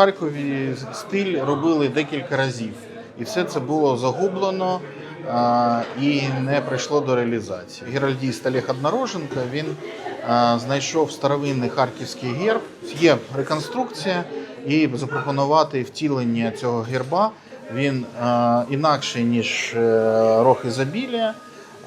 Харкові стиль робили декілька разів, і все це було загублено і не прийшло до реалізації. Геральдіст Олег Однороженко він знайшов старовинний харківський герб. Є реконструкція, і запропонувати втілення цього герба. Він інакший ніж е, рог ізобілія.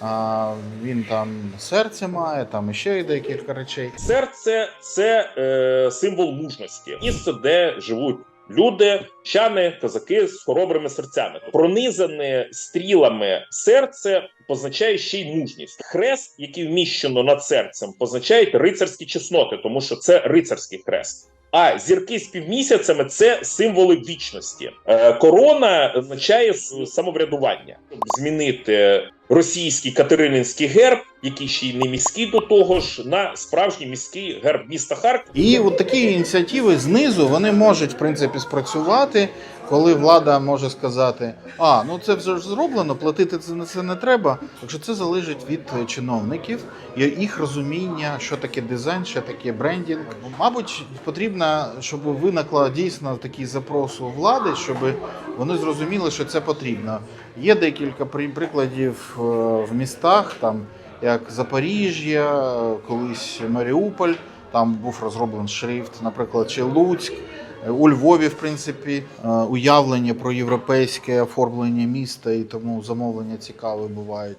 А, він там серце має, там ще декілька речей. Серце це е, символ мужності, місце, де живуть люди, чани, козаки з хоробрими серцями. Пронизане стрілами серце позначає ще й мужність. Хрест, який вміщено над серцем, позначає рицарські чесноти, тому що це рицарський хрест. А зірки з півмісяцями це символи вічності. Е, корона означає самоврядування. Щоб змінити російський катерининський герб, який ще й не міський до того ж, на справжній міський герб міста Харків. І от такі ініціативи знизу вони можуть в принципі спрацювати, коли влада може сказати: а ну це вже зроблено, платити це не треба. Так що це залежить від е, чиновників і їх розуміння, що таке дизайн, що таке брендінг. Мабуть, потрібно, щоб виникла дійсно такий запрос у влади, щоб вони зрозуміли, що це потрібно. Є декілька при- прикладів в містах, там як Запоріжжя, колись Маріуполь. Там був розроблений шрифт, наприклад, чи Луцьк. У Львові, в принципі, е, уявлення про європейське оформлення міста, і тому замовлення цікаве бувають.